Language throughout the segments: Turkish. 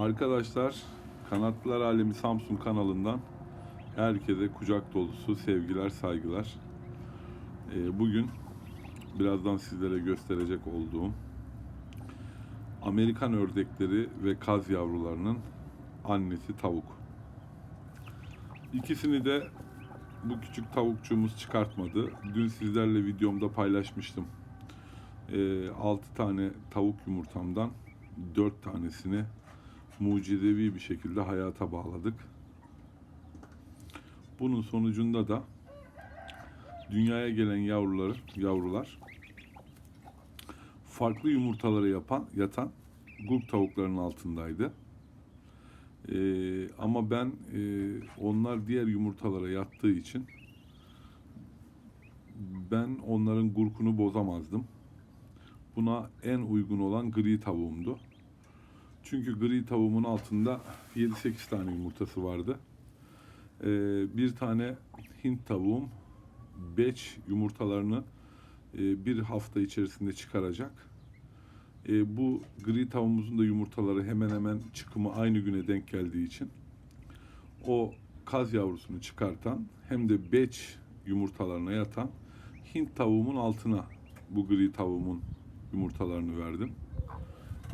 Arkadaşlar Kanatlılar Alemi Samsun kanalından herkese kucak dolusu sevgiler saygılar. Ee, bugün birazdan sizlere gösterecek olduğum Amerikan ördekleri ve kaz yavrularının annesi tavuk. İkisini de bu küçük tavukçuğumuz çıkartmadı. Dün sizlerle videomda paylaşmıştım. 6 tane tavuk yumurtamdan 4 tanesini mucizevi bir şekilde hayata bağladık. Bunun sonucunda da dünyaya gelen yavrular, yavrular farklı yumurtaları yapan, yatan gurk tavukların altındaydı. Ee, ama ben e, onlar diğer yumurtalara yattığı için ben onların gurkunu bozamazdım. Buna en uygun olan gri tavuğumdu. Çünkü gri tavuğumun altında 7-8 tane yumurtası vardı. Ee, bir tane Hint tavuğum beç yumurtalarını e, bir hafta içerisinde çıkaracak. E, bu gri tavuğumuzun da yumurtaları hemen hemen çıkımı aynı güne denk geldiği için o kaz yavrusunu çıkartan hem de beç yumurtalarına yatan Hint tavuğumun altına bu gri tavuğumun yumurtalarını verdim.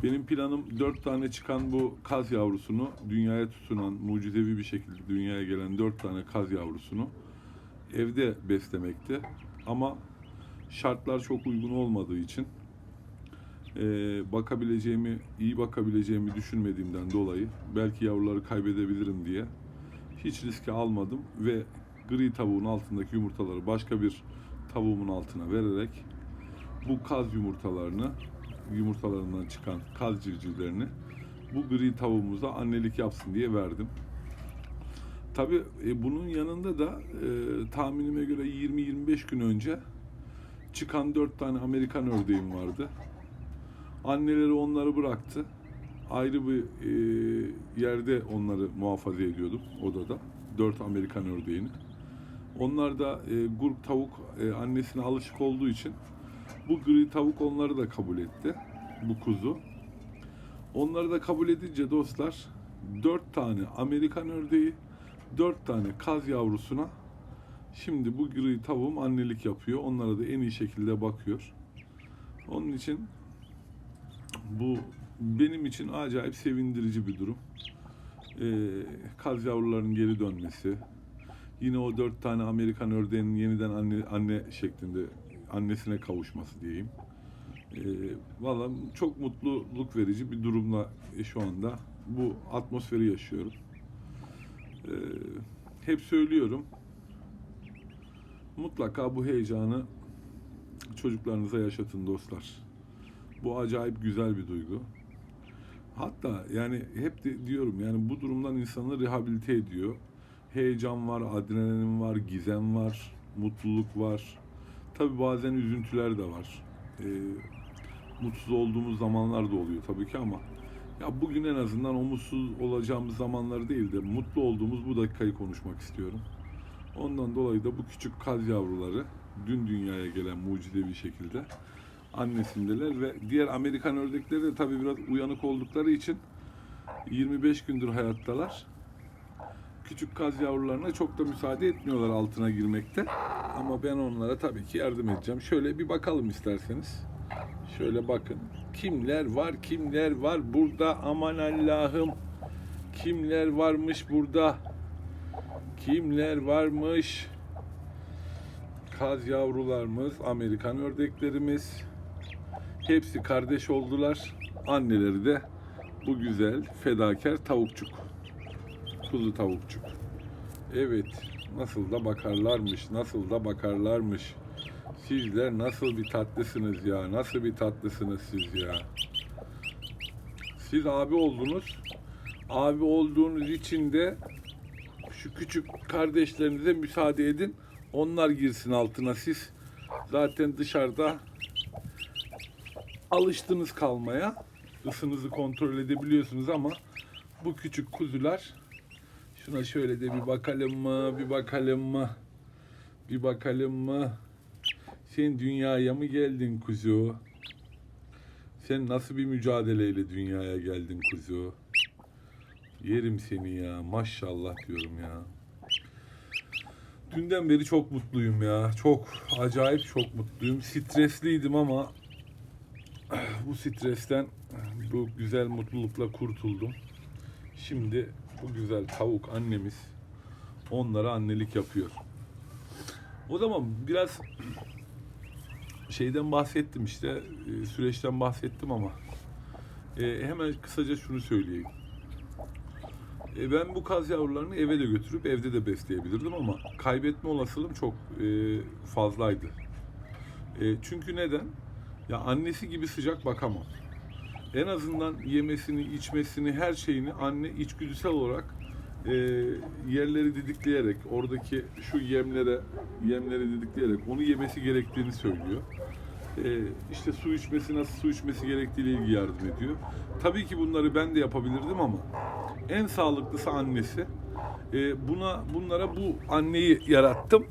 Benim planım dört tane çıkan bu kaz yavrusunu dünyaya tutunan mucizevi bir şekilde dünyaya gelen dört tane kaz yavrusunu evde beslemekti. Ama şartlar çok uygun olmadığı için e, bakabileceğimi, iyi bakabileceğimi düşünmediğimden dolayı belki yavruları kaybedebilirim diye hiç riske almadım ve gri tavuğun altındaki yumurtaları başka bir tavuğumun altına vererek bu kaz yumurtalarını yumurtalarından çıkan kaz civcivlerini bu gri tavuğumuza annelik yapsın diye verdim. Tabi bunun yanında da e, tahminime göre 20-25 gün önce çıkan 4 tane Amerikan ördeğim vardı. Anneleri onları bıraktı. Ayrı bir e, yerde onları muhafaza ediyordum odada. 4 Amerikan ördeğini. Onlar da e, grup tavuk e, annesine alışık olduğu için bu gri tavuk onları da kabul etti. Bu kuzu. Onları da kabul edince dostlar 4 tane Amerikan ördeği, 4 tane kaz yavrusuna şimdi bu gri tavuğum annelik yapıyor. Onlara da en iyi şekilde bakıyor. Onun için bu benim için acayip sevindirici bir durum. Ee, kaz yavrularının geri dönmesi, yine o dört tane Amerikan ördeğinin yeniden anne, anne şeklinde annesine kavuşması diyeyim. Ee, Valla çok mutluluk verici bir durumla şu anda bu atmosferi yaşıyorum. Ee, hep söylüyorum. Mutlaka bu heyecanı çocuklarınıza yaşatın dostlar. Bu acayip güzel bir duygu. Hatta yani hep de diyorum yani bu durumdan insanı rehabilite ediyor. Heyecan var, adrenalin var, gizem var, mutluluk var. Tabi bazen üzüntüler de var. Ee, mutsuz olduğumuz zamanlar da oluyor tabii ki ama ya bugün en azından o olacağımız zamanları değil de mutlu olduğumuz bu dakikayı konuşmak istiyorum. Ondan dolayı da bu küçük kaz yavruları dün dünyaya gelen mucizevi şekilde annesindeler ve diğer Amerikan ördekleri de tabii biraz uyanık oldukları için 25 gündür hayattalar. Küçük kaz yavrularına çok da müsaade etmiyorlar altına girmekte. Ama ben onlara tabii ki yardım edeceğim. Şöyle bir bakalım isterseniz. Şöyle bakın. Kimler var, kimler var burada? Aman Allah'ım. Kimler varmış burada? Kimler varmış? Kaz yavrularımız, Amerikan ördeklerimiz. Hepsi kardeş oldular. Anneleri de bu güzel fedakar tavukçuk. Kuzu tavukçuk. Evet, nasıl da bakarlarmış, nasıl da bakarlarmış. Sizler nasıl bir tatlısınız ya, nasıl bir tatlısınız siz ya. Siz abi oldunuz. Abi olduğunuz için de şu küçük kardeşlerinize müsaade edin. Onlar girsin altına siz. Zaten dışarıda alıştınız kalmaya. Isınızı kontrol edebiliyorsunuz ama bu küçük kuzular şuna şöyle de bir bakalım mı? Bir bakalım mı? Bir bakalım mı? Sen dünyaya mı geldin kuzu? Sen nasıl bir mücadeleyle dünyaya geldin kuzu? Yerim seni ya. Maşallah diyorum ya. Dünden beri çok mutluyum ya. Çok acayip çok mutluyum. Stresliydim ama bu stresten bu güzel mutlulukla kurtuldum. Şimdi bu güzel tavuk annemiz onlara annelik yapıyor. O zaman biraz şeyden bahsettim işte e, süreçten bahsettim ama e, hemen kısaca şunu söyleyeyim. E, ben bu kaz yavrularını eve de götürüp evde de besleyebilirdim ama kaybetme olasılığım çok fazlaydı. Çünkü neden? Ya annesi gibi sıcak bakamam. En azından yemesini, içmesini, her şeyini anne içgüdüsel olarak e, yerleri didikleyerek, oradaki şu yemlere yemleri didikleyerek onu yemesi gerektiğini söylüyor. E, işte su içmesi, nasıl su içmesi gerektiğiyle ilgili yardım ediyor. Tabii ki bunları ben de yapabilirdim ama en sağlıklısı annesi. E, buna bunlara bu anneyi yarattım.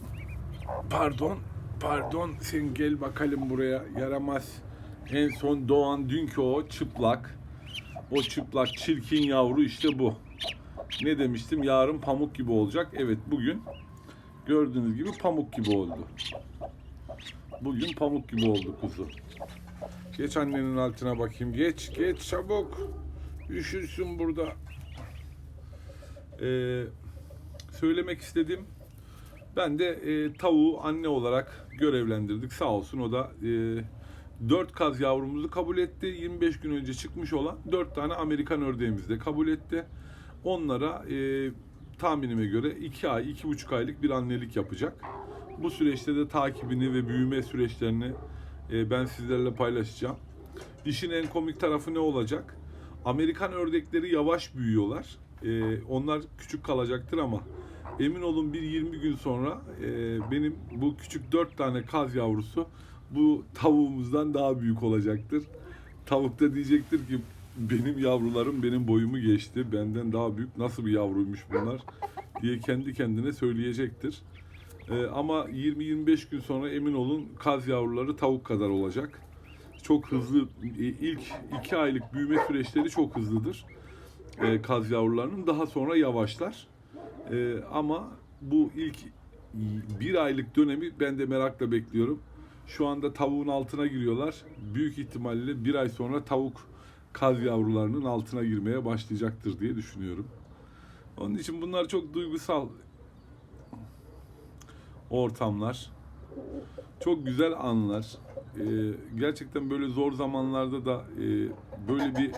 Pardon, pardon sen gel bakalım buraya yaramaz. En son doğan dünkü o çıplak. O çıplak çirkin yavru işte bu. Ne demiştim? Yarın pamuk gibi olacak. Evet bugün gördüğünüz gibi pamuk gibi oldu. Bugün pamuk gibi oldu kuzu. Geç annenin altına bakayım. Geç, geç çabuk. Üşürsün burada. Ee, söylemek istedim. Ben de e, tavuğu anne olarak görevlendirdik. Sağ olsun o da e, 4 kaz yavrumuzu kabul etti. 25 gün önce çıkmış olan 4 tane Amerikan ördeğimizi de kabul etti. Onlara e, tahminime göre 2 ay, 2,5 aylık bir annelik yapacak. Bu süreçte de takibini ve büyüme süreçlerini e, ben sizlerle paylaşacağım. İşin en komik tarafı ne olacak? Amerikan ördekleri yavaş büyüyorlar. E, onlar küçük kalacaktır ama emin olun bir 20 gün sonra e, benim bu küçük 4 tane kaz yavrusu bu tavuğumuzdan daha büyük olacaktır. Tavuk da diyecektir ki benim yavrularım benim boyumu geçti. Benden daha büyük nasıl bir yavruymuş bunlar diye kendi kendine söyleyecektir. Ee, ama 20-25 gün sonra emin olun kaz yavruları tavuk kadar olacak. Çok hızlı, e, ilk 2 aylık büyüme süreçleri çok hızlıdır. Ee, kaz yavrularının daha sonra yavaşlar. Ee, ama bu ilk bir aylık dönemi ben de merakla bekliyorum. Şu anda tavuğun altına giriyorlar. Büyük ihtimalle bir ay sonra tavuk kaz yavrularının altına girmeye başlayacaktır diye düşünüyorum. Onun için bunlar çok duygusal ortamlar. Çok güzel anlar. Ee, gerçekten böyle zor zamanlarda da e, böyle bir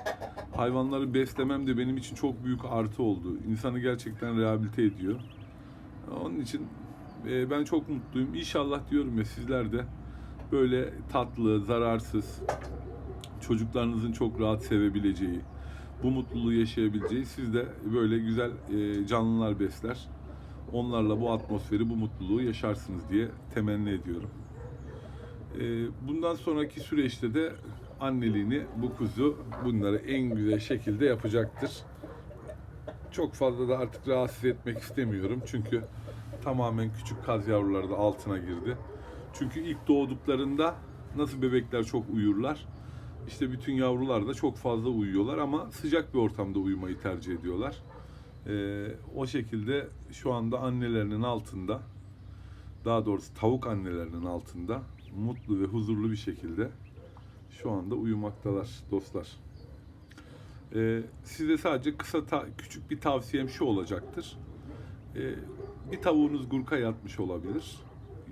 hayvanları beslemem de benim için çok büyük artı oldu. İnsanı gerçekten rehabilite ediyor. Onun için e, ben çok mutluyum. İnşallah diyorum ya sizler de böyle tatlı, zararsız, çocuklarınızın çok rahat sevebileceği, bu mutluluğu yaşayabileceği siz de böyle güzel e, canlılar besler. Onlarla bu atmosferi, bu mutluluğu yaşarsınız diye temenni ediyorum. E, bundan sonraki süreçte de anneliğini bu kuzu bunları en güzel şekilde yapacaktır. Çok fazla da artık rahatsız etmek istemiyorum çünkü tamamen küçük kaz yavruları da altına girdi. Çünkü ilk doğduklarında nasıl bebekler çok uyurlar. İşte bütün yavrular da çok fazla uyuyorlar ama sıcak bir ortamda uyumayı tercih ediyorlar. Ee, o şekilde şu anda annelerinin altında, daha doğrusu tavuk annelerinin altında mutlu ve huzurlu bir şekilde şu anda uyumaktalar dostlar. Ee, size sadece kısa ta- küçük bir tavsiyem şu olacaktır. Ee, bir tavuğunuz gurka yatmış olabilir.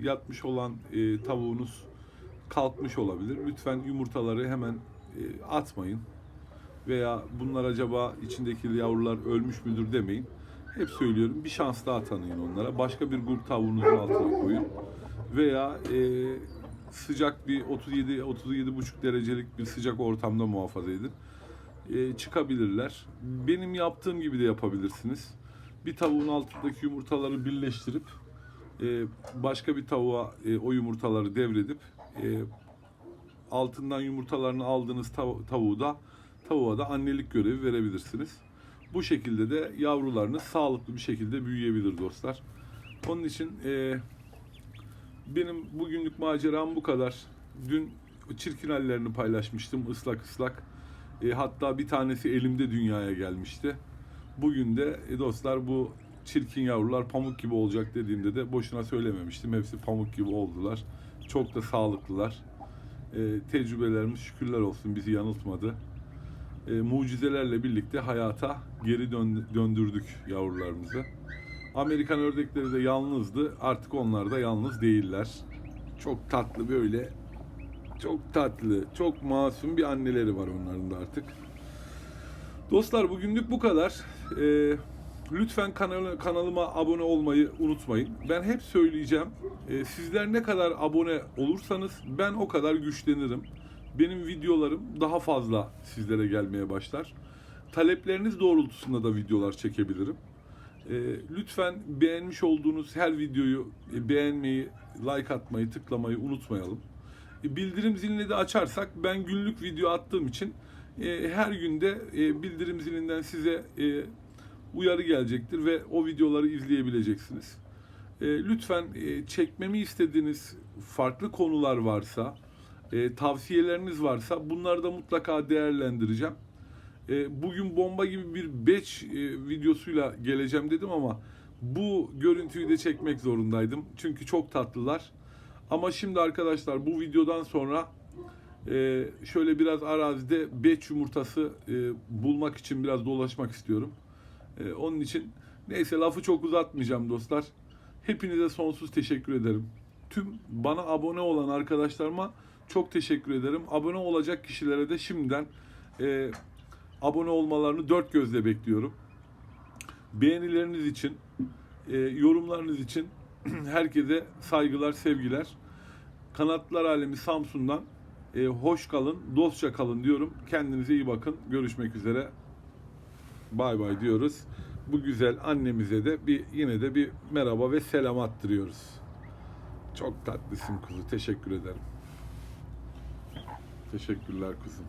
Yatmış olan e, tavuğunuz kalkmış olabilir. Lütfen yumurtaları hemen e, atmayın. Veya bunlar acaba içindeki yavrular ölmüş müdür demeyin. Hep söylüyorum bir şans daha tanıyın onlara. Başka bir grup tavuğunuzun altına koyun. Veya e, sıcak bir 37 37,5 derecelik bir sıcak ortamda muhafaza edin. E, çıkabilirler. Benim yaptığım gibi de yapabilirsiniz. Bir tavuğun altındaki yumurtaları birleştirip e, başka bir tavuğa e, o yumurtaları devredip e, altından yumurtalarını aldığınız tav- tavuğu da tavuğa da annelik görevi verebilirsiniz. Bu şekilde de yavrularınız sağlıklı bir şekilde büyüyebilir dostlar. Onun için e, benim bugünlük maceram bu kadar. Dün çirkin hallerini paylaşmıştım ıslak ıslak. E, hatta bir tanesi elimde dünyaya gelmişti. Bugün de e, dostlar bu çirkin yavrular pamuk gibi olacak dediğimde de boşuna söylememiştim. Hepsi pamuk gibi oldular. Çok da sağlıklılar. E, tecrübelerimiz şükürler olsun bizi yanıltmadı. E, mucizelerle birlikte hayata geri dön- döndürdük yavrularımızı. Amerikan ördekleri de yalnızdı. Artık onlar da yalnız değiller. Çok tatlı böyle çok tatlı, çok masum bir anneleri var onların da artık. Dostlar bugünlük bu kadar. Ee, lütfen kanala, kanalıma abone olmayı unutmayın. Ben hep söyleyeceğim. Ee, sizler ne kadar abone olursanız ben o kadar güçlenirim. Benim videolarım daha fazla sizlere gelmeye başlar. Talepleriniz doğrultusunda da videolar çekebilirim. Ee, lütfen beğenmiş olduğunuz her videoyu e, beğenmeyi, like atmayı, tıklamayı unutmayalım. E, Bildirim zilini de açarsak ben günlük video attığım için e, her günde e, bildirim zilinden size e, uyarı gelecektir ve o videoları izleyebileceksiniz. E, lütfen e, çekmemi istediğiniz farklı konular varsa, e, tavsiyeleriniz varsa bunları da mutlaka değerlendireceğim. E, bugün bomba gibi bir batch e, videosuyla geleceğim dedim ama bu görüntüyü de çekmek zorundaydım. Çünkü çok tatlılar. Ama şimdi arkadaşlar bu videodan sonra e, şöyle biraz arazide beç yumurtası e, bulmak için biraz dolaşmak istiyorum. E, onun için neyse lafı çok uzatmayacağım dostlar. Hepinize sonsuz teşekkür ederim. Tüm bana abone olan arkadaşlarıma çok teşekkür ederim. Abone olacak kişilere de şimdiden e, abone olmalarını dört gözle bekliyorum. Beğenileriniz için, e, yorumlarınız için herkese saygılar, sevgiler. Kanatlar Alemi Samsun'dan e, hoş kalın, dostça kalın diyorum. Kendinize iyi bakın. Görüşmek üzere. Bay bay diyoruz. Bu güzel annemize de bir yine de bir merhaba ve selam attırıyoruz. Çok tatlısın kuzu. Teşekkür ederim. Teşekkürler kuzum.